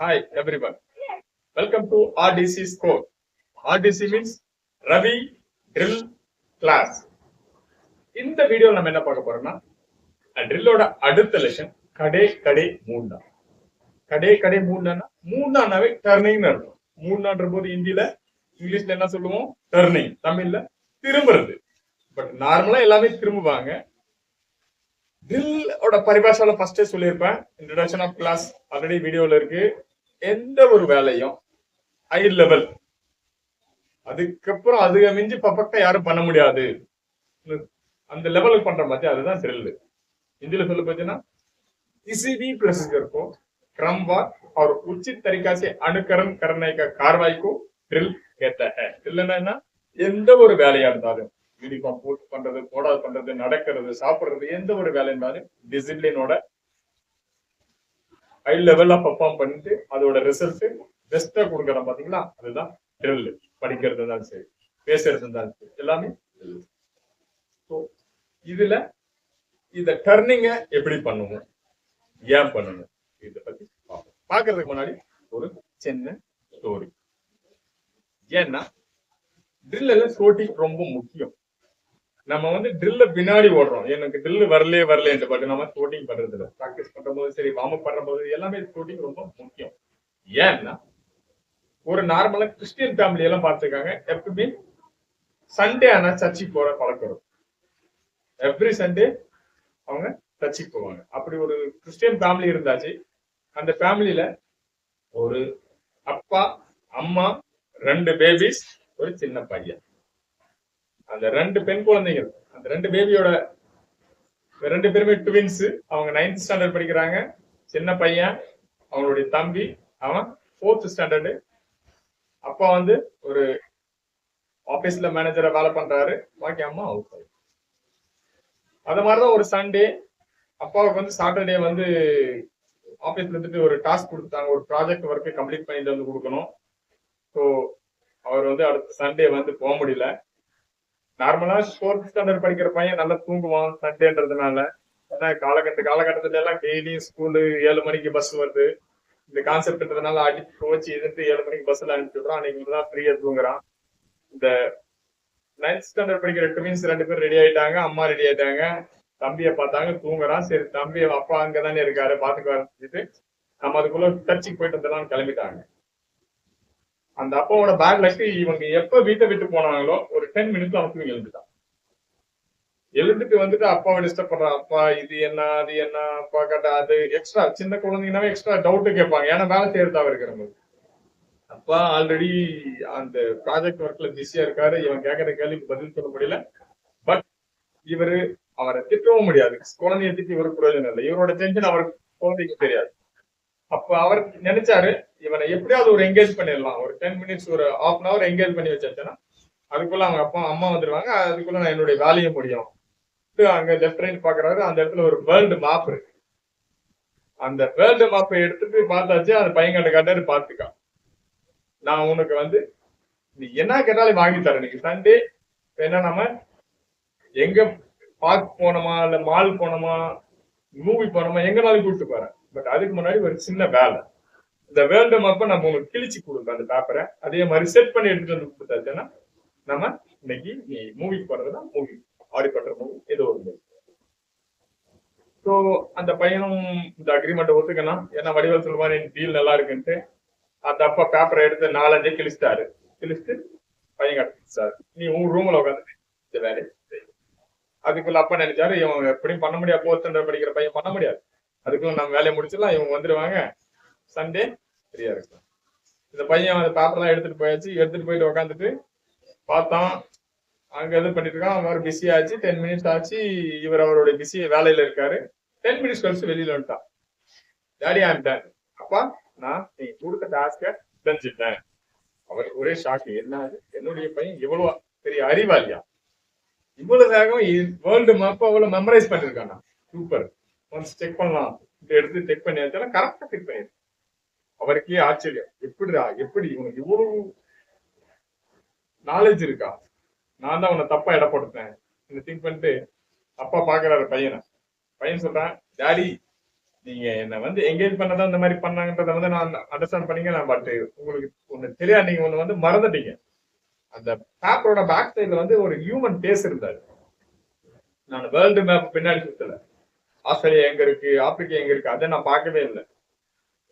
Hi everyone. Welcome to RDC Score. RDC means Ravi Drill Class. இந்த video நம்ம என்ன பார்க்க போறோம்னா ட்ரில்லோட அடுத்த லெஷன் கடே கடை மூண்டா கடே கடை மூண்டானா மூண்டானாவே டர்னிங் இருக்கும் மூண்டான்ற போது ஹிந்தில இங்கிலீஷ்ல என்ன சொல்லுவோம் டர்னிங் தமிழ்ல திரும்புறது பட் நார்மலா எல்லாமே திரும்புவாங்க தில்லோட பரிபாஷால ஃபர்ஸ்டே சொல்லியிருப்பேன். இன்ட்ரடக்ஷன் ஆஃப் கிளாஸ் ஆல்ரெடி வீடியோவில் இருக்கு. எந்த ஒரு வேலையும் ஹை லெவல் அதுக்கப்புறம் அதுக மிஞ்சி பர்ஃபெக்டா யாரும் பண்ண முடியாது. அந்த லெவலுக்கு பண்ற மாதிரி அதுதான் ட்ரில்லு இந்தியில சொல்ல போச்சுன்னா கிசிவி பிரசிஜர்க்கோ கிரம்வா அவர் உச்சித் தரிகாசி அணுக்கரம் கரணைக்க கார்வாய்க்கும் ட்ரில் கேட்ட. ட்ரில் என்ன எந்த ஒரு வேலையா இருந்தாலும். யூனிஃபார்ம் போட்டு பண்றது போடாது பண்றது நடக்கிறது சாப்பிடுறது எந்த ஒரு வேலை டிசிப்ளினோட ஹை லெவல்ல பர்ஃபார்ம் பண்ணிட்டு அதோட ரிசல்ட் பெஸ்டா கொடுக்குறோம் பாத்தீங்களா? அதுதான் ட்ரில் படிக்கிறது இருந்தாலும் சரி பேசுறது இருந்தாலும் சரி எல்லாமே இதுல இத டர்னிங்க எப்படி பண்ணுவோம் ஏன் பண்ணணும்? இத பத்தி பார்ப்போம். பாக்குறதுக்கு முன்னாடி ஒரு சின்ன ஸ்டோரி ஏன்னா ட்ரில்ல ஸ்டோட்டி ரொம்ப முக்கியம். நம்ம வந்து ட்ரில்ல பின்னாடி ஓடுறோம். எனக்கு ட்ரில் வரலே என்று பாட்டு. நம்ம ஸ்போர்ட்டிங் பண்றது இல்லை ப்ராக்டிஸ் பண்ணும்போது சரி வார்ம் அப் பண்ணும்போது எல்லாமே ஸ்போர்ட்டிங் ரொம்ப முக்கியம். ஏன்னா ஒரு நார்மலா கிறிஸ்டியன் ஃபேமிலி எல்லாம் பார்த்துருக்காங்க. எப்பவுமே சண்டே ஆனா சர்ச்சுக்கு போற பழக்கம் இருக்கும். எவ்ரி சண்டே அவங்க சர்ச்சுக்கு போவாங்க. அப்படி ஒரு கிறிஸ்டியன் ஃபேமிலி இருந்தாச்சு. அந்த ஃபேமிலியில ஒரு அப்பா அம்மா ரெண்டு பேபிஸ் ஒரு சின்ன பையன். அந்த ரெண்டு பெண் குழந்தைகள் அந்த ரெண்டு பேபியோட ரெண்டு பேருமே ட்வின்ஸ் அவங்க நைன்த் ஸ்டாண்டர்ட் படிக்கிறாங்க. சின்ன பையன் அவங்களுடைய தம்பி அவன் ஃபோர்த் ஸ்டாண்டர்டு அப்பா வந்து ஒரு ஆபீஸ்ல மேனேஜரை வேலை பண்றாரு. பாக்கி அம்மா அவுட் அது மாதிரிதான் ஒரு சண்டே அப்பாவுக்கு வந்து சாட்டர்டே வந்து ஆபீஸ்ல இருந்துட்டு ஒரு டாஸ்க் கொடுத்தாங்க ஒரு ப்ராஜெக்ட் ஒர்க்கு கம்ப்ளீட் பண்ணிட்டு வந்து கொடுக்கணும். ஸோ அவர் வந்து அடுத்த சண்டே வந்து போக முடியல. நார்மலா ஃபோர்த் ஸ்டாண்டர்ட் படிக்கிற பையன் நல்லா தூங்குவான் சண்டேன்றதுனால. ஏன்னா காலகட்ட காலகட்டத்துல எல்லாம் டெய்லியும் ஸ்கூலு ஏழு மணிக்கு பஸ் வருது. இந்த கான்செப்ட்ன்றதுனால அடி துவச்சி எதிர்த்து ஏழு மணிக்கு பஸ்ல அனுப்பிச்சு விடுறான். அன்னைக்கு தான் ஃப்ரீயா தூங்குறான். இந்த நைன்த் ஸ்டாண்டர்ட் படிக்கிற ட்வின்ஸ் ரெண்டு பேரும் ரெடி ஆயிட்டாங்க. அம்மா ரெடி ஆயிட்டாங்க. தம்பியை பார்த்தாங்க தூங்குறான். சரி தம்பி அப்பா அங்கதானே இருக்காரு பாத்துக்குவாருன்னு சொல்லிட்டு நம்ம அதுக்குள்ள சர்ச்சுக்கு போயிட்டு வந்துடலாம் கிளம்பிட்டாங்க. அந்த அப்பாவோட பேக்ல இவங்க எப்ப வீட்டை விட்டு போனாங்களோ ஒரு டென் மினிட்ஸ் அவனுக்கு இவங்க எழுந்துட்டான். எழுந்துட்டு வந்துட்டு அப்பாவை டிஸ்டர்ப் பண்றான். அப்பா இது என்ன அது என்ன அப்பா கேட்டா அது எக்ஸ்ட்ரா சின்ன குழந்தைங்கனாவே எக்ஸ்ட்ரா டவுட் கேட்பாங்க. ஏன்னா வேலை செய்யறதா இருக்கிறவங்க. அப்பா ஆல்ரெடி அந்த ப்ராஜெக்ட் ஒர்க்ல பிஸியா இருக்காரு. இவன் கேட்கற கேள்விக்கு பதில் சொல்ல முடியல. பட் இவரு அவரை திட்டவும் முடியாது. குழந்தைய திட்டி இவருக்கு பிரயோஜனம் இல்லை. இவரோட டென்ஷன் அவருக்கு குழந்தைக்கு தெரியாது. அப்ப அவர் நினைச்சாரு இவனை எப்படியாவது ஒரு என்கேஜ் பண்ணிடலாம். ஒரு டென் மினிட்ஸ் ஒரு ஹாஃப் அன் அவர் என்கேஜ் பண்ணி வச்சாச்சுன்னா அதுக்குள்ள அவங்க அப்பா அம்மா வந்துருவாங்க. அதுக்குள்ள நான் என்னுடைய வேலையை முடியும். அங்க லெப்ட் ரைட் பாக்குறாரு. அந்த இடத்துல ஒரு வேர்ல்டு மேப் இருக்கு. அந்த வேர்ல்டு மேப்பை எடுத்துட்டு பார்த்தாச்சு அந்த பையன் கண்ட காட்டாரு பாத்துக்கா நான் உனக்கு வந்து நீ என்ன கேட்டாலும் வாங்கி தரேன். இன்னைக்கு சண்டே என்ன நம்ம எங்க பார்க் போனோமா இல்ல மால் போனோமா மூவி போனோமா எங்கனாலும் கூப்பிட்டு போறேன். பட் அதுக்கு முன்னாடி ஒரு சின்ன வேலை. இந்த வேர்ல்டு மேப்பை நம்ம உங்களுக்கு கிழிச்சு கொடுங்க அந்த பேப்பரை அதே மாதிரி செட் பண்ணி எடுத்துட்டு வந்து கொடுத்தாச்சுன்னா நம்ம இன்னைக்கு நீ மூவிக்கு போறதுனா மூவி ஆடி பண்ற மூவி ஏதோ ஒரு மூவி ஸோ அந்த பையனும் இந்த அக்ரிமெண்ட் ஒத்துக்கணும். ஏன்னா வடிவல் சொல்லுவாரு டீல் நல்லா இருக்குன்ட்டு அந்த அப்பா பேப்பரை எடுத்து நாலஞ்சே கிழிச்சிட்டாரு. கிழிச்சிட்டு பையன் கட்டிச்சாரு. நீ உன் ரூம்ல உட்காந்து இந்த வேலையை அதுக்குள்ள அப்பா நினைச்சாரு இவன் எப்படியும் பண்ண முடியாது ஃபோர்த் படிக்கிற பையன் பண்ண முடியாது. அதுக்குள்ள நம்ம வேலையை முடிச்சிடலாம் இவங்க வந்துடுவாங்க சண்டே ஃப்ரீயா இருக்கும். இந்த பையன் அந்த பேப்பர்லாம் எடுத்துட்டு போயாச்சு. எடுத்துட்டு போயிட்டு உக்காந்துட்டு பார்த்தான் அங்க இது பண்ணிட்டு இருக்கான். அவன் பிஸி ஆச்சு. டென் மினிட்ஸ் ஆச்சு. இவர் அவருடைய பிஸி வேலையில இருக்காரு. டென் மினிட்ஸ் கழிச்சு வெளியில வந்துட்டான். டேடி ஆம் டன் அப்பா நான் நீங்க கொடுத்த டாஸ்க செஞ்சுட்டேன் அவர் ஒரே ஷாக் என்னது என்னுடைய பையன் இவ்வளவு பெரிய அறிவாளியா? இவ்வளவு வேகம் வேர்ல்டு மேப் அவ்வளவு மெமரைஸ் பண்ணிருக்கானா? சூப்பர் ஒன்ஸ் செக் பண்ணலாம். எடுத்து செக் பண்ணி வச்சாலும் கரெக்டாக செக் பண்ணிடு அவருக்கே ஆச்சரியம். எப்படிடா எப்படி? இவனுக்கு இவ்வளவு நாலேஜ் இருக்கா? நான் தான் உன்னை தப்பா இடப்படுத்தேன் இந்த திங்க் பண்ணிட்டு அப்பா பாக்குறாரு பையனை. பையன் சொல்றான் டாடி நீங்க என்ன வந்து என்கேஜ் பண்ணதான் இந்த மாதிரி பண்ணாங்கன்றத வந்து நான் அண்டர்ஸ்டாண்ட் பண்ணீங்க. நான் பட் உங்களுக்கு ஒண்ணு தெரியாது. நீங்க ஒண்ணு வந்து மறந்துட்டீங்க. அந்த பேப்பரோட பேக் சைடுல வந்து ஒரு ஹியூமன் பேஸ் இருந்தாரு. நான் வேர்ல்டு மேப் பின்னாடி சுத்தல. ஆஸ்திரேலியா எங்க இருக்கு ஆப்பிரிக்கா எங்க இருக்கு அதை நான் பார்க்கவே இல்லை.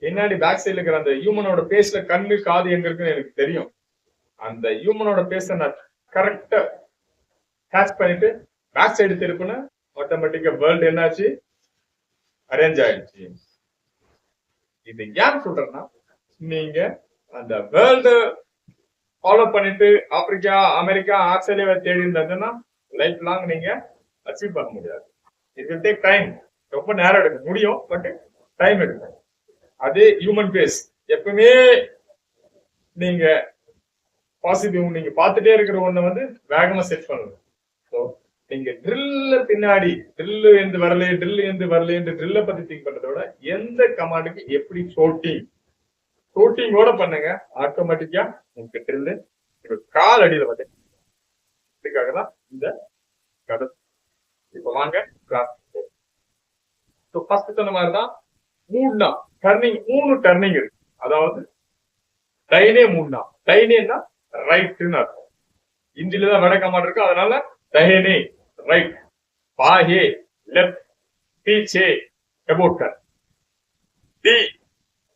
பின்னாடி பேக் சைடில் இருக்கிற அந்த ஹியூமனோட பேஸ்ல கண்ணு காது எங்க இருக்குன்னு எனக்கு தெரியும். அந்த ஹியூமனோட பேஸ நான் கரெக்டா கேட்ச் பண்ணிட்டு பேக் சைடு திருப்பின ஆட்டோமேட்டிக்கா வேர்ல்டு என்னாச்சு? அரேஞ்ச் ஆயிடுச்சு. இது ஏன் சொல்றேன்னா நீங்க அந்த வேர்ல்டு ஃபாலோ பண்ணிட்டு ஆப்பிரிக்கா அமெரிக்கா ஆஸ்திரேலியாவை தேடி இருந்ததுன்னா லைஃப் லாங் நீங்க அச்சீவ் பண்ண முடியாது. இட் வில் டேக் டைம் ரொம்ப நேரம் எடுக்கும். முடியும் பட் டைம் எடுக்கும். அதே ஹியூமன் பேஸ் எப்பவுமே நீங்க பாசிட்டிவ் நீங்க பார்த்துட்டே இருக்கிற ஒண்ண வந்து வேகமா செட் பண்ணணும். ஸோ நீங்க ட்ரில்ல பின்னாடி ட்ரில்லு எந்த வரல ட்ரில் எந்த வரலன்னு ட்ரில்ல பத்தி திங்க் பண்றத விட எந்த கமாண்டுக்கு எப்படி ஷோட்டிங் ஷோட்டிங்கோட பண்ணுங்க. ஆட்டோமேட்டிக்கா உங்களுக்கு ட்ரில்லு கால் அடியில வந்து இதுக்காக தான் இந்த கதை இப்ப வாங்க கிராஸ் ஸோ ஃபர்ஸ்ட் சொன்ன மாதிரி தான் மூணு டர்னிங் மூணு டர்னிங் இருக்கு. அதாவது டைனே மூணு டைனேன்னா ரைட்னு அர்த்தம். இந்தியில தான் வட கமாண்ட் இருக்கு. அதனால டைனே ரைட் பாஹே லெஃப்ட் பீச்சே கபோட்டர் டி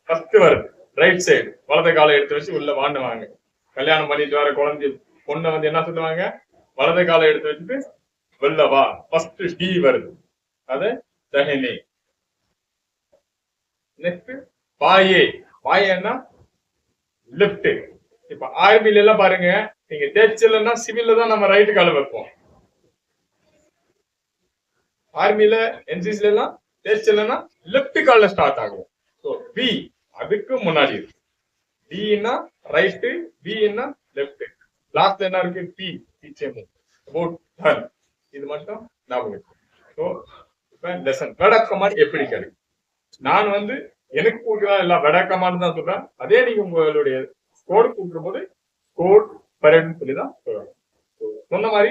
ஃபர்ஸ்ட் வருது. ரைட் சைடு வலது காலை எடுத்து வச்சு உள்ள வாண்டுவாங்க கல்யாணம் பண்ணிட்டு வர குழந்தை பொண்ணை வந்து என்ன சொல்லுவாங்க? வலது காலை எடுத்து வச்சுட்டு வெளில வா ஃபர்ஸ்ட் டி வருது. அது தஹினி. நெக்ஸ்ட் பாயே. பாயன்னா லெஃப்ட் இப்ப ஆர்மில எல்லாம் பாருங்க. நீங்க தேய்ச்சல்னா சிவில்ல தான் நம்ம ரைட் கால வைப்போம். ஆர்மில என்சிசில எல்லாம் தேய்ச்சல்னா லெஃப்ட் கால ஸ்டார்ட் ஆகும். ஸோ பி அதுக்கு முன்னாடி இருக்கு. பின்னா ரைட்டு பின்னா லெஃப்ட் லாஸ்ட் என்ன இருக்கு? பி பீச்சே அபவுட் டன் இது மட்டும் ஞாபகம் ஸோ லெசன் எப்படி கிடைக்கும் நான் வந்து எனக்கு கொடுக்குறா எல்லாம் விளக்கமானு தான் சொல்றேன். அதே நீங்க உங்களுடைய கோடு கூப்பிடும் போது கோட் பரேட்னு சொல்லி தான் சொல்லணும். சொன்ன மாதிரி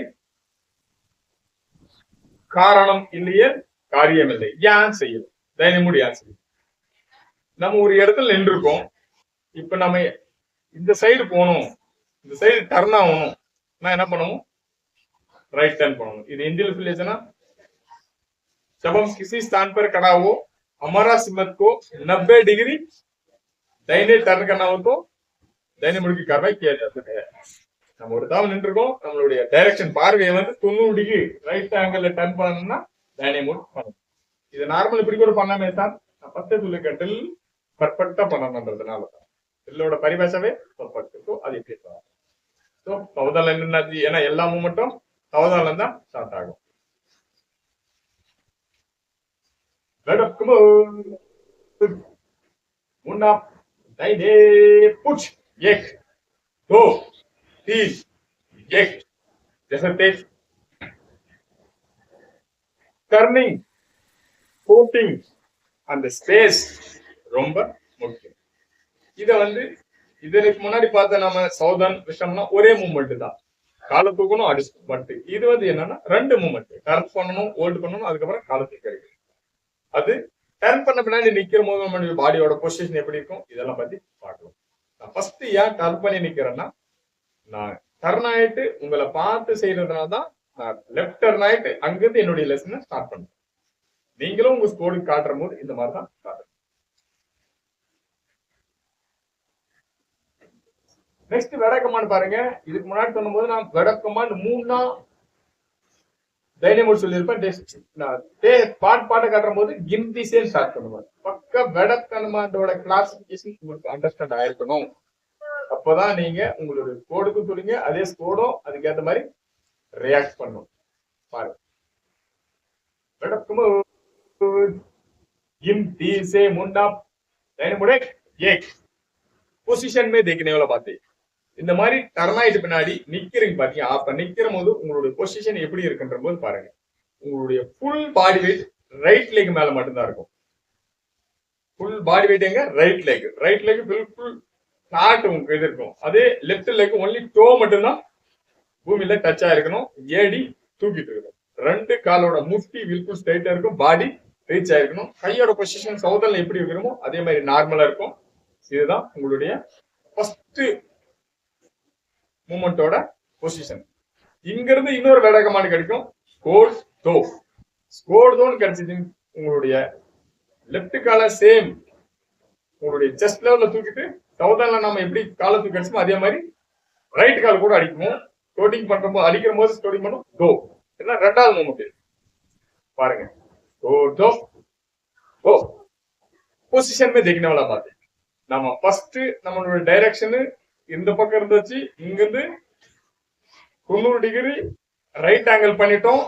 காரணம் இல்லையே காரியம் இல்லை. ஏன் செய்யணும்? தைரியமுடி ஏன் செய்யும் நம்ம ஒரு இடத்துல நின்றுருக்கோம். இப்ப நம்ம இந்த சைடு போகணும். இந்த சைடு டர்ன் ஆகணும். நான் என்ன பண்ணுவோம் राइट टर्न பண்ணணும் இது हिंदी में लेना जब हम किसी स्थान पर खड़ा हो हमारा सिमत को 90 डिग्री दाहिने टर्न करना हो तो दाहिने मुड़ की कार्रवाई किया जाता है நம்ம ஒரு தாவல் நின்றுருக்கோம் நம்மளுடைய டைரக்ஷன் பார்வையை வந்து தொண்ணூறு டிகிரி ரைட் ஆங்கிள் டர்ன் பண்ணணும்னா டைனே மூட் பண்ணணும் இது நார்மல் இப்படி கூட பண்ணாமே தான் நான் பத்தே சொல்லி கட்டில் பர்ஃபெக்டா பண்ணணுன்றதுனால தான் இதோட பரிபாஷாவே பர்ஃபெக்ட் ஸோ அது எப்படி ஸோ தவதால் என்னன்னாச்சு ஏன்னா எல்லா மூமெண்ட்டும் தவதால தான் ஸ்டார்ட் ஆகும் Welcome. मुन्ना दाहिने पुछ एक दो तीन एक जैसे तेज टर्निंग கோட்டிங் அந்த ஸ்பேஸ் ரொம்ப முக்கியம் இத வந்து இதற்கு முன்னாடி பார்த்த நம்ம சௌதன் விஷயம்னா ஒரே மூமெண்ட் தான் காலை தூக்கணும் அடிச்சு பட் இது வந்து என்னன்னா ரெண்டு மூமெண்ட் டர்ன் பண்ணணும் ஹோல்டு பண்ணணும் அதுக்கப்புறம் காலை தூக்கி அது டர்ன் பண்ண பின்னாடி நிக்கிற போது பாடியோட பொசிஷன் எப்படி இருக்கும்? இதெல்லாம் பத்தி பார்க்கலாம். நான் ஃபர்ஸ்ட் ஏன் டர்ன் பண்ணி நிக்கிறேன்னா நான் டர்ன் ஆயிட்டு உங்களை பார்த்து செய்யறதுனால தான் நான் லெஃப்ட் டர்ன் ஆயிட்டு அங்கிருந்து என்னுடைய லெசனை ஸ்டார்ட் பண்ணுவேன் நீங்களும் உங்க ஸ்கோருக்கு காட்டுற போது இந்த மாதிரி தான் காட்டுறேன் நெக்ஸ்ட் வெட கமாண்ட் பாருங்க இதுக்கு முன்னாடி சொன்னும்போது நான் வெட கமாண்ட் மூணா தைரியமோடு சொல்லியிருப்பேன் டெஸ்ட் நான் தே- பாட்டு பாட்டு காட்டுற போது கிம்திசே ஸ்டார்ட் பண்ணுவேன் பக்க வெட கமாண்டோட கிளாசிபிகேஷன் உங்களுக்கு அண்டர்ஸ்டாண்ட் ஆயிருக்கணும் அப்பதான் நீங்க உங்களுடைய கோடுக்கும் சொல்லுங்க அதே ஸ்கோடும் அதுக்கேற்ற மாதிரி ரியாக்ட் பண்ணும் பாருங்க வெடக்குமோ गिनती से मुंडा दैने मुड़े एक பொசிஷன் மே देखने वाला बात है இந்த மாதிரி டர்ன் ஆயிட்டு பின்னாடி நிக்கிறீங்க பாத்தீங்க அப்ப நிக்கிற போது உங்களுடைய பொசிஷன் எப்படி இருக்குன்ற போது பாருங்க. உங்களுடைய full body weight right leg மேல மட்டும்தான் இருக்கும். ஃபுல் பாடி வெயிட் எங்க? ரைட் லெக் ரைட் லெக் பில்குல் நாட்டு உங்களுக்கு இது இருக்கும். அதே லெப்ட் லெக் ஒன்லி டோ மட்டும்தான் பூமியில டச் ஆயிருக்கணும். ஏடி தூக்கிட்டு இருக்கணும். ரெண்டு காலோட முட்டி வில்குல் ஸ்ட்ரைட்டா இருக்கும். பாடி ரீச் ஆயிருக்கணும். கையோட பொசிஷன் சவுதல்ல எப்படி இருக்கிறோமோ அதே மாதிரி நார்மலா இருக்கும். இதுதான் உங்களுடைய ஃபர்ஸ்ட் மூமெண்டோட பொசிஷன் இங்க இருந்து இன்னொரு வேட கமாண்ட் கிடைக்கும் ஸ்கோர் தோ ஸ்கோர் தோன்னு கிடைச்சது உங்களுடைய லெஃப்ட் கால சேம் உங்களுடைய செஸ்ட் லெவல்ல தூக்கிட்டு சவுதல்ல நம்ம எப்படி காலை தூக்கி அடிச்சோமோ அதே மாதிரி ரைட் கால் கூட அடிக்கணும் ஸ்டோட்டிங் பண்றப்போ அடிக்கிற போது ஸ்டோட்டிங் பண்ணும் தோ இதெல்லாம் ரெண்டாவது மூமெண்ட் பாருங்க ओ दो ओ பொசிஷன் में देखने वाला बात है நம்ம ஃபர்ஸ்ட் நம்மளோட டைரக்ஷன் இந்த பக்கம் இருந்துச்சு இங்க இருந்து தொண்ணூறு டிகிரி ரைட் ஆங்கிள் பண்ணிட்டோம்.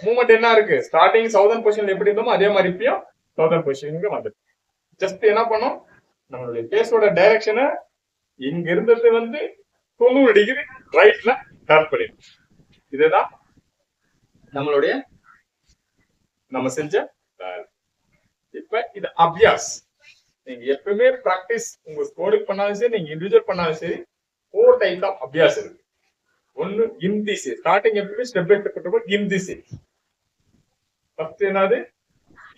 மூமெண்ட் என்ன இருக்கு? ஸ்டார்டிங் சவுதர்ன் பொசிஷன்ல எப்படி இருந்தோமோ அதே மாதிரி இப்பயும் சவுதர்ன் பொசிஷனுக்கு வந்துட்டு. ஜஸ்ட் என்ன பண்ணோம்? நம்மளுடைய பேஸோட டைரக்ஷனை இங்க இருந்தது வந்து தொண்ணூறு டிகிரி ரைட்ல டர்ன் பண்ணிடும் இதுதான் நம்மளுடைய நம்ம செஞ்ச இப்ப இது அபியாஸ். நீங்க எப்பவுமே ப்ராக்டிஸ் உங்க ஸ்கோரிங் பண்ணாலும் சரி நீங்க இண்டிவிஜுவல் பண்ணாலும் சரி ஃபோர் டைப் ஆஃப் அபியாஸ் இருக்கு. ஒன்னு இந்தி சே ஸ்டார்டிங் எப்பவுமே ஸ்டெப் பை ஸ்டெப் பண்ணும்போது இந்தி சே ஃபர்ஸ்ட் என்னது?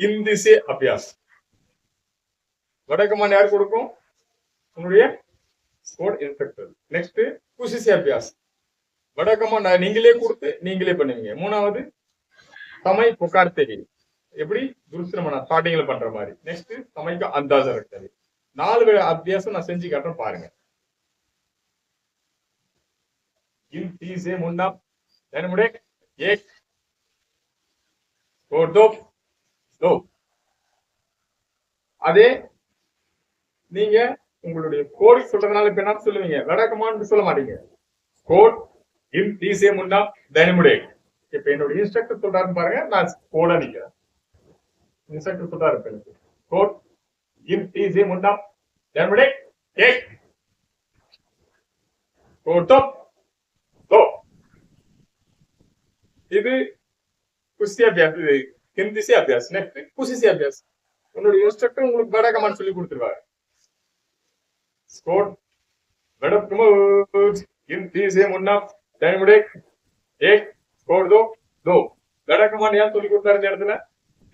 இந்தி சே அபியாஸ் வடக்கமான் யார் கொடுக்கும்? உன்னுடைய ஸ்கோர் இன்ஸ்பெக்டர் நெக்ஸ்ட் குசிசி அபியாஸ் வடக்கமான் நீங்களே கொடுத்து நீங்களே பண்ணுவீங்க. மூணாவது சமை புகார் தெரி எப்படி துருஸ்திரம நான் ஸ்டார்டிங்ல பண்ற மாதிரி நெக்ஸ்ட் சமைக்கு அந்தாஜ ரக்தரி நாலு வே- அபியாசம் நான் செஞ்சு காட்டுறேன் பாருங்க इन तीसे मुन्ना मुड़े एक और दो दो அதே நீங்க உங்களுடைய கோட் சொல்றதுனால இப்ப என்ன சொல்லுவீங்க வடக்கமான்னு சொல்ல மாட்டீங்க கோட் இன் தீசே முன்னா தனிமுடே இப்ப என்னோட இன்ஸ்ட்ரக்டர் சொல்றாருன்னு பாருங்க நான் கோடா நிக்கிறேன் ಇನ್ಸೆಂಟಿವ್ ಸುಧಾರ ಬೆಳೆಸಿ ಕೋರ್ಟ್ ಇನ್ ಟಿ ಜಿ ಮುನ್ನ ಏನ್ಬಿಡಿ ಏಕ್ ಕೋಟು ತೋ ಇದು ಕುಸ್ತಿ ಅಭ್ಯಾಸ ಹಿಂದಿಸಿ ಅಭ್ಯಾಸ ನೆಕ್ಸ್ಟ್ ಕುಸಿಸಿ ಅಭ್ಯಾಸ ನೋಡಿ ಇನ್ಸ್ಟ್ರಕ್ಟರ್ உங்களுக்கு ಬೇಡ ಕಮಾಂಡ್ சொல்லி கொடுத்துருவாங்க ಸ್ಕೋರ್ ಮೇಡಮ್ ಪ್ರಮೋದ್ ಇನ್ ಟಿ ಜಿ ಮುನ್ನ ಏನ್ಬಿಡಿ ಏಕ್ ಸ್ಕೋರ್ ದೋ ದೋ ಬೇಡ ಕಮಾಂಡ್ ಯಾರು சொல்லி கொடுத்தாரு இந்த இடத்துல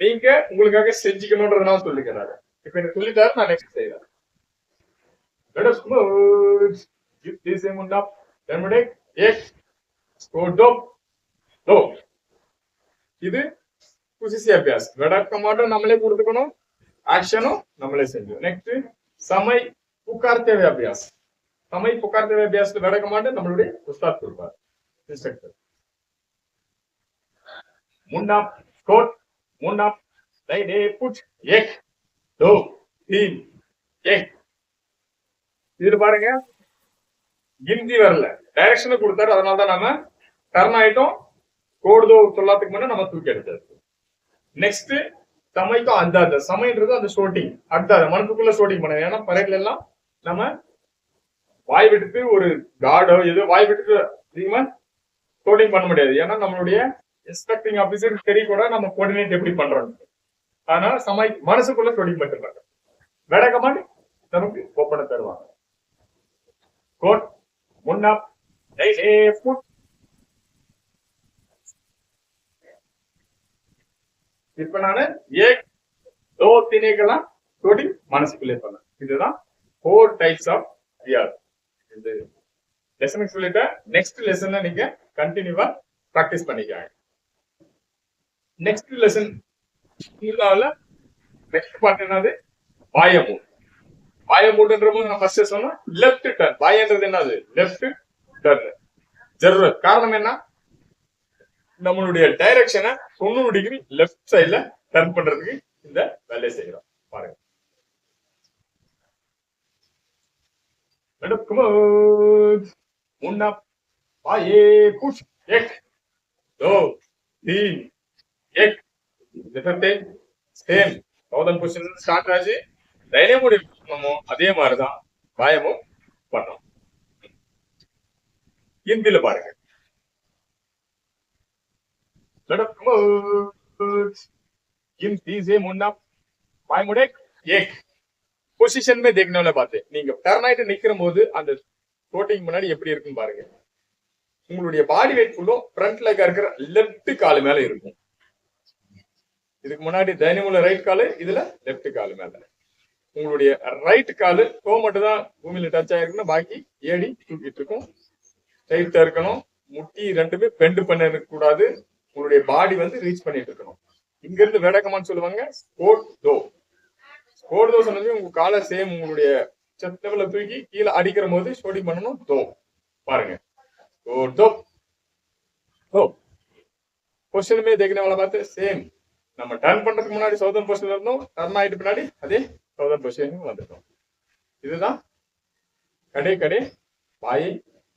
நீங்க உங்களுக்காக செஞ்சுக்கணும்ன்றதுனால சொல்லிக்கிறாரு இப்ப எனக்கு சொல்லிட்டாரு நான் நெக்ஸ்ட் செய்யறேன் மேடம் கமோட் ஹிந்தி से मुन्ना டைமுடே ஏக் ஸ்கோர் தோ தோ இது குசிசி அபியாஸ் விளக்கம் மட்டும் நம்மளே கொடுத்துக்கணும் ஆக்ஷனும் நம்மளே செஞ்சோம் நெக்ஸ்ட் சமை புகார்த்தேவை அபியாஸ் சமை புகார்த்தேவை அபியாஸ் விளக்க મૂન અપ રાઈટ એ પુટ એક દો તીન એક இது பாருங்க. கிந்தி வரல. டைரக்ஷனை கொடுத்தாரு. அதனால தான் நம்ம டர்ன் ஆயிட்டோம் கோடுதோ சொல்லாத்துக்கு முன்னாடி நம்ம தூக்கி எடுத்தாச்சு நெக்ஸ்ட் சமைக்கும் அந்த சமைன்றது அந்த ஷோட்டிங் அடுத்தாத மனசுக்குள்ள ஷோட்டிங் பண்ணது ஏன்னா பரேட்ல எல்லாம் நம்ம வாய் விட்டுட்டு ஒரு காடோ எது வாய் விட்டுட்டு அதிகமா ஷோட்டிங் பண்ண முடியாது. ஏன்னா நம்மளுடைய இன்ஸ்பெக்டிங் ஆபீசருக்கு தெரிய கூட நம்ம கோஆர்டினேட் எப்படி பண்றோம்? அதனால சமை மனசுக்குள்ள சொல்லி மட்டுறாங்க வேற கமாண்ட் நமக்கு ஓப்பன தருவாங்க. கோட் முன்னா இப்ப நானு ஏ தோ திணைகள்லாம் தொடி மனசுக்குள்ளே பண்ணேன் இதுதான் ஃபோர் டைப்ஸ் ஆஃப் ரியால் இது லெசனுக்கு சொல்லிட்டேன். நெக்ஸ்ட் லெசன்ல நீங்க கண்டினியூவா ப்ராக்டிஸ் பண்ணிக்காங்க. நெக்ஸ்ட் லெசன் இல்லாத நெக்ஸ்ட் பார்ட் என்னது பாயமூட் பாயமூட்ன்ற போது நான் ஃபர்ஸ்ட் சொன்னோம் லெஃப்ட் டர்ன் பாயன்றது என்னது லெஃப்ட் டர்ன் ஜெர்ரத் காரணம் என்ன நம்மளுடைய டைரக்ஷனை தொண்ணூறு டிகிரி லெஃப்ட் சைடுல டர்ன் பண்றதுக்கு இந்த வேலையை செய்யறோம் பாருங்க மேடம் கமோன் मुन्ना पाए पुश एक दो तीन एक ஜெஃபர்டே சேம் தௌசண்ட் பொசிஷன் ஸ்டார்ட் ஆச்சு தைரியம் முடி நம்ம அதே மாதிரிதான் பாயமும் பண்ணோம் ஹிந்தில பாருங்க हिंदी से मुन्ना पाय मुड़े एक பொசிஷன் மே देखने वाला बात है நீங்க டர்ன் ஆயிட்டு நிக்கிற போது அந்த கோட்டிங் முன்னாடி எப்படி இருக்குன்னு பாருங்க உங்களுடைய பாடி வெயிட் ஃபுல்லும் ஃப்ரண்ட் லெக்கா இருக்கிற லெஃப்ட் கால் மேல இருக்கும் இதுக்கு முன்னாடி டைனமோல ரைட் காலு இதுல லெஃப்ட் காலு மேல உங்களுடைய ரைட் காலு டோ மட்டும் தான் பூமியில டச் ஆயிருக்குன்னா பாக்கி ஏடி தூக்கிட்டு இருக்கும் டைட்டா இருக்கணும் முட்டி ரெண்டுமே பெண்டு பண்ண கூடாது உங்களுடைய பாடி வந்து ரீச் பண்ணிட்டு இருக்கணும் இங்க இருந்து வேடக்கமான்னு சொல்லுவாங்க ஸ்போர்ட் தோ ஸ்போர்ட் தோ சொன்னது உங்க காலை சேம் உங்களுடைய செஸ்ட் லெவல்ல தூக்கி கீழே அடிக்கிற போது ஷோட்டிங் பண்ணணும் தோ பாருங்க ओ दो ஓ பொசிஷனுமே देखने वाला बात है சேம் நம்ம டர்ன் பண்றதுக்கு முன்னாடி சவுதர்ன் பொசிஷன்ல இருந்தோம். டர்ன் ஆயிட்டு பின்னாடி அதே சவுதர்ன் பொசிஷனுக்கு வந்துட்டோம். இதுதான் கடை கடை பாய்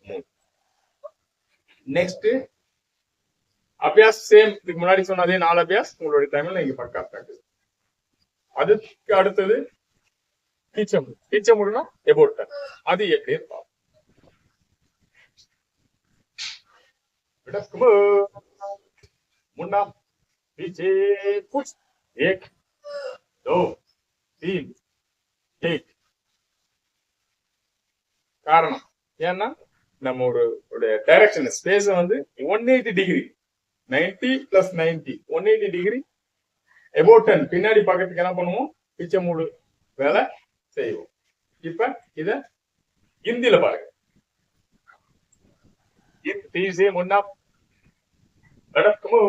மூவ் நெக்ஸ்ட் அபியாஸ் சேம் இதுக்கு முன்னாடி சொன்னதே நாலு அபியாஸ். உங்களுடைய டைம்ல நீங்க பக்கா பிராக்டிஸ் அதுக்கு அடுத்தது டீச்சம் டீச்சம் முடினா எபோட் அது எப்படி இருப்பா முன்னா પીછે કુછ એક દો તીન ઠીક காரணம் ஏன்னா நம்ம ஒரு டைரக்ஷன் ஸ்பேஸ் வந்து one eighty degree ninety plus ninety one eighty degree about ten பின்னாடி பக்கத்துக்கு என்ன பண்ணுவோம்? பிச்சை மூடு வேலை செய்வோம். இப்ப இத ஹிந்தியில பாருங்க. இன் தீசே முன்னா வடக்கு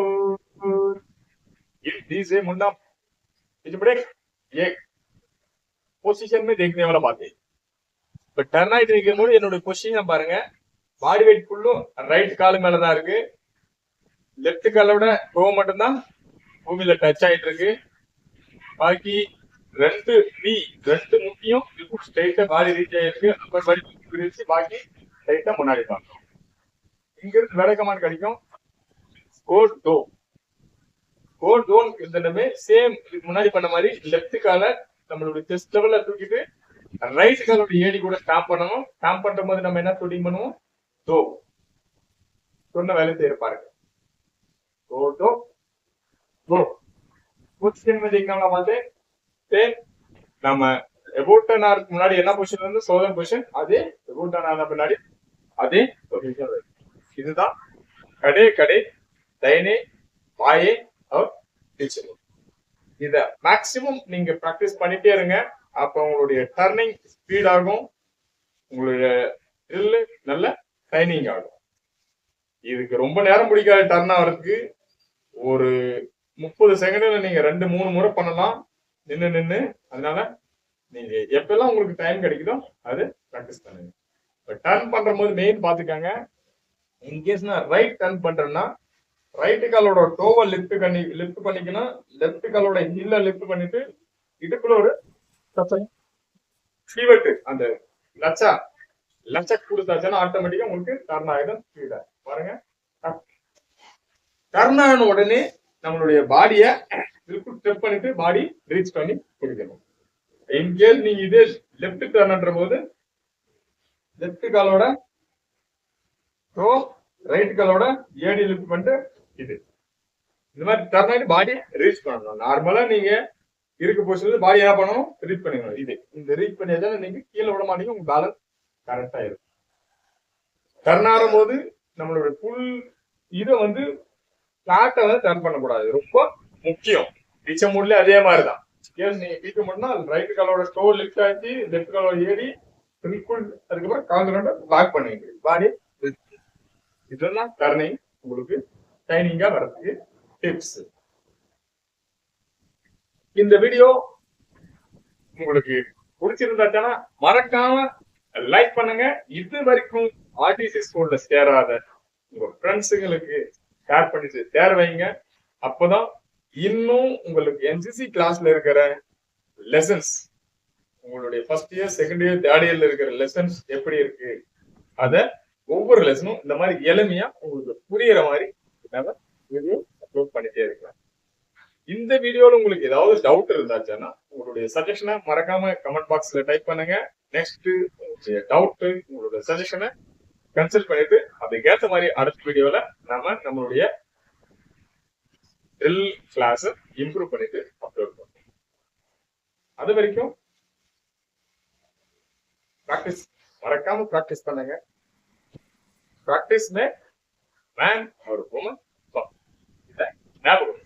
लड़कमोर हिंदी से मुन्ना पीछे ब्रेक ये பொசிஷன் में देखने वाला बात है இப்ப டர்ன் ஆயிட்டு நிற்கும் போது என்னோட பொசிஷன் பாருங்க பாடி வெயிட் ஃபுல்லும் ரைட் கால் மேல தான் இருக்கு லெஃப்ட் காலோட டோ மட்டும்தான் பூமியில டச் ஆயிட்டு இருக்கு பாக்கி ரெண்டு நீ ரெண்டு முக்கியம் ஸ்ட்ரைட்டா பாடி ரீச் ஆயிருக்கு அப்பர் பாடி பிரிச்சு பாக்கி ஸ்ட்ரைட்டா முன்னாடி பார்க்கணும் இங்க இருந்து விளக்கமான கிடைக்கும் கோட் டோ கோல் டோன் எல்லாமே சேம் முன்னாடி பண்ண மாதிரி லெஃப்ட் காலை நம்மளுடைய டெஸ்ட் லெவல்ல தூக்கிட்டு ரைட் காலோட ஏடி கூட ஸ்டாப் பண்ணணும். ஸ்டாப் பண்ற போது நம்ம என்ன ஃபீல்டிங் பண்ணுவோம்? தோ சொன்ன வேலை செய்ய பாருங்க. தோ தோ தோ பொசிஷன் வந்து வந்து சேம் நம்ம எபோட்டன் ஆருக்கு முன்னாடி என்ன பொசிஷன் வந்து? சோதன் பொசிஷன் அதே எபோட்டன் ஆன பின்னாடி அதே பொசிஷன் இதுதான். கடே கடே. தயனே பாயே அவர் டீச்சர் இத மேக்சிமம் நீங்க ப்ராக்டிஸ் பண்ணிட்டே இருங்க. அப்ப உங்களுடைய டர்னிங் ஸ்பீட் ஆகும். உங்களுடைய ட்ரில்லு நல்ல டைனிங் ஆகும். இதுக்கு ரொம்ப நேரம் பிடிக்காது டர்ன் ஆகிறதுக்கு ஒரு முப்பது செகண்ட்ல நீங்க ரெண்டு மூணு முறை பண்ணலாம். நின்று நின்று அதனால நீங்க எப்பெல்லாம் உங்களுக்கு டைம் கிடைக்குதோ அது ப்ராக்டிஸ் பண்ணுங்க. இப்போ டர்ன் பண்ற போது மெயின் பாத்துக்காங்க இன்கேஸ் நான் ரைட் டர்ன் பண்றேன்னா ரைட் காலோட டோவை லிஃப்ட் பண்ணி லிஃப்ட் பண்ணிக்கணும். லெஃப்ட் காலோட ஹில்ல லிஃப்ட் பண்ணிட்டு இதுக்குள்ள ஒரு ஸ்பீவெட் அந்த லச்சா லச்சா கொடுத்தாச்சுன்னா ஆட்டோமேட்டிக்கா உங்களுக்கு டர்ன் ஆகிடும் ஸ்பீடா பாருங்க. டர்ன் ஆன உடனே நம்மளுடைய பாடிய திருப்பி ஸ்டெப் பண்ணிட்டு பாடி ரீச் பண்ணி குடிக்கணும். இன்கேஸ் நீங்க இதே லெஃப்ட் டர்ன்ன்ற போது லெஃப்ட் காலோட டோ ரைட் காலோட ஏடி லிஃப்ட் பண்ணிட்டு இது. இந்த மாதிரி டர்ன் பாடி ரீச் பண்ணணும். நார்மலா நீங்க இருக்க பொசிஷன்ல பாடி என்ன பண்ணணும்? ரீச் பண்ணிக்கணும் இது. இந்த ரீச் பண்ணியாதான் நீங்க கீழே விட மாட்டீங்க உங்க பேலன்ஸ் கரெக்டா இருக்கும். டர்ன் ஆகும் போது நம்மளோட ஃபுல் இதை வந்து பிளாட்டை வந்து டர்ன் பண்ணக்கூடாது. ரொம்ப முக்கியம். பிச்சை மூட்ல அதே மாதிரி தான் ஏன் நீங்க பீக்க முடியும்னா ரைட் காலோட ஸ்டோர் லிஃப்ட் ஆச்சு லெஃப்ட் காலோட ஏறி பில்குல் அதுக்கப்புறம் கால் லாக் பண்ணுவீங்க பாடி இதெல்லாம் டர்னிங் உங்களுக்கு டைனிங்கா வர்றதுக்கு டிப்ஸ் இந்த வீடியோ உங்களுக்கு பிடிச்சிருந்தாச்சுன்னா மறக்காம லைக் பண்ணுங்க. இது வரைக்கும் ஆர்டிசி ஸ்கூல்ல சேராத உங்க ஃப்ரெண்ட்ஸுங்களுக்கு ஷேர் பண்ணிட்டு சேர வைங்க. அப்பதான் இன்னும் உங்களுக்கு என்சிசி கிளாஸ்ல இருக்கிற லெசன்ஸ் உங்களுடைய first year second year third இயர்ல இருக்கிற லெசன்ஸ் எப்படி இருக்கு? அத ஒவ்வொரு லெசனும் இந்த மாதிரி எளிமையா உங்களுக்கு புரியுற மாதிரி வீடியோ அப்லோட் பண்ணிட்டே இருக்கலாம். இந்த வீடியோல உங்களுக்கு ஏதாவது டவுட் இருந்தாச்சுன்னா உங்களுடைய சஜஷனை மறக்காம கமெண்ட் பாக்ஸ்ல டைப் பண்ணுங்க. நெக்ஸ்ட் உங்களுடைய டவுட் உங்களுடைய சஜஷனை கன்சல்ட் பண்ணிட்டு அதுக்கேற்ற மாதிரி அடுத்த வீடியோல நாம நம்மளுடைய ட்ரில் கிளாஸ் இம்ப்ரூவ் பண்ணிட்டு அப்லோட் பண்ணுவோம். அது வரைக்கும் ப்ராக்டிஸ் மறக்காம ப்ராக்டிஸ் பண்ணுங்க. ப்ராக்டிஸ் மே man, how to woman. So, ಜ್ಞಾಪಕ